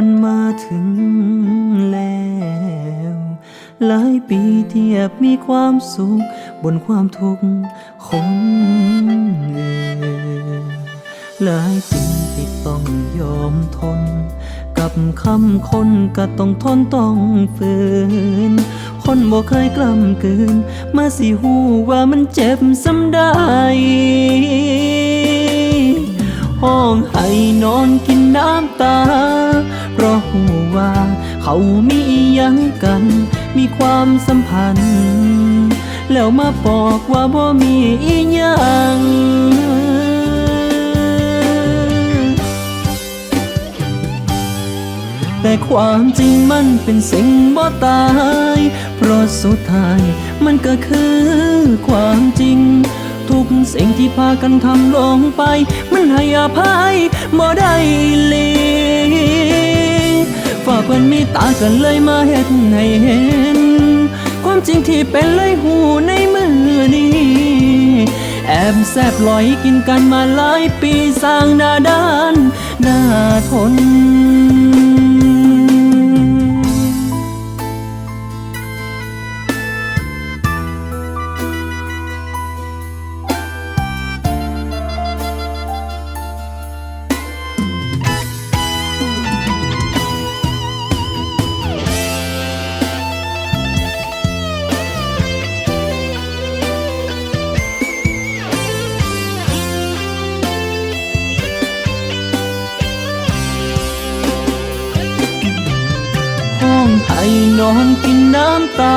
มันมาถึงแล้ว หลายปีเทียบมีความสุข บนความทุกข์ของเออหลายปีที่ต้องยอมทน กับคำคนก็ต้องทนต้องฝืน คนบ่เคยกล้ำเกินมาสิหูว่ามันเจ็บสำได้ ห้องให้นอนกินน้ำตา เพราะหูว่าเขามีอิหยังกัน มีความสัมพันธ์ แล้วมาบอกว่าบ่มีอีหยังแต่ความจริงมันเป็นสิ่งบ่ตาย เพราะสุดท้ายมันก็คือความจริง ทุกสิ่งที่พากันทำลงไป ภัยบ่ได้เลยฝากเพื่นมีตากันเลยมาเห็นให้เห็น ความจริงที่เป็นเลยหูในมือนี้ แอบแซบลอยกินกันมาหลายปีสร้างหน้าด้านหน้าทน นอนกินน้ำตา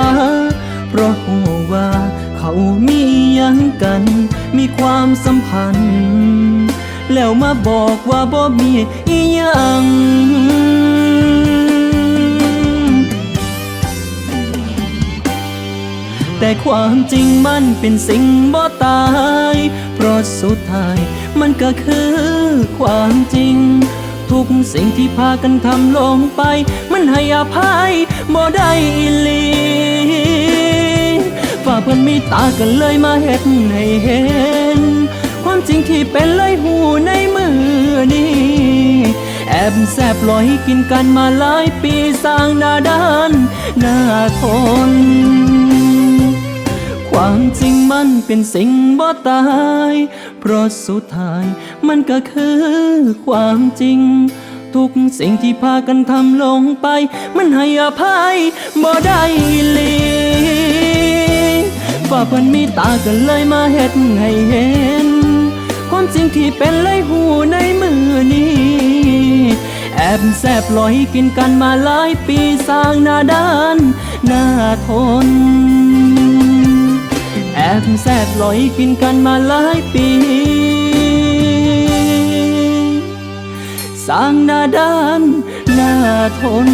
เพราะหูว่าเขามียังกัน มีความสัมพันธ์ แล้วมาบอกว่าบ่มีอียังแต่ความจริงมันเป็นสิ่งบ่ตาย เพราะสุดท้ายมันก็คือความจริง ทุกสิ่งที่พากันทำลงไป มันให้อภัยบ่ได้อีหลีฝ่าเพื่อนมีตากันเลยมาเห็นให้เห็น ความจริงที่เป็นเลยหูในมือนี้แอบแซบลอยกินกันมาหลายปีสร้างหน้าด้านหน้าทน ความจริงมันเป็นสิ่งบ่ตาย เพราะสุดท้ายมันก็คือความจริง ทุกสิ่งที่พากันทำลงไป มันให้อภัยบ่ได้เลยฝ่าเพิ่นมีตากันเลยมาเฮ็ดให้เห็น ความจริงที่เป็นเลยหูในมือนี้แอบแซบลอยกินกันมาหลายปีสร้างหน้าด้านหน้าทน แอบแซบลอยกินกันมาหลายปี สร้างหน้าด้านหน้าทน